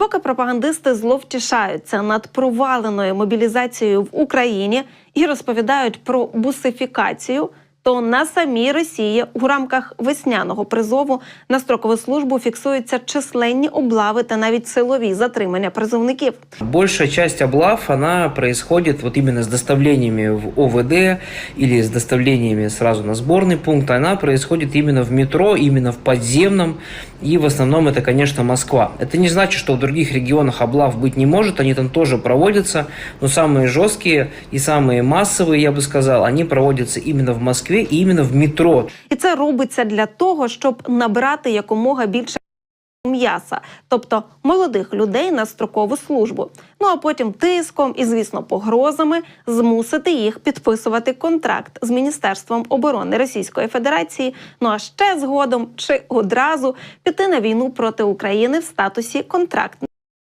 Поки пропагандисти зловтішаються над проваленою мобілізацією в Україні і розповідають про бусифікацію, то на самій Росії у рамках весняного призову на строкову службу фіксуються численні облави та навіть силові затримання призовників. Большая часть облав, она происходит вот именно с доставлениями в ОВД или с доставлениями сразу на сборный пункт. Она происходит именно в метро, именно в подземном. И в основном это, конечно, Москва. Это не значит, что в других регионах облав быть не может. Они там тоже проводятся. Но самые жесткие и самые массовые, я бы сказал, они проводятся именно в Москве и именно в метро. І це робиться для того, щоб набрати якомога більше м'яса, тобто молодих людей на строкову службу. Ну а потім тиском і, звісно, погрозами змусити їх підписувати контракт з Міністерством оборони Російської Федерації. Ну а ще згодом чи одразу піти на війну проти України в статусі контрактних.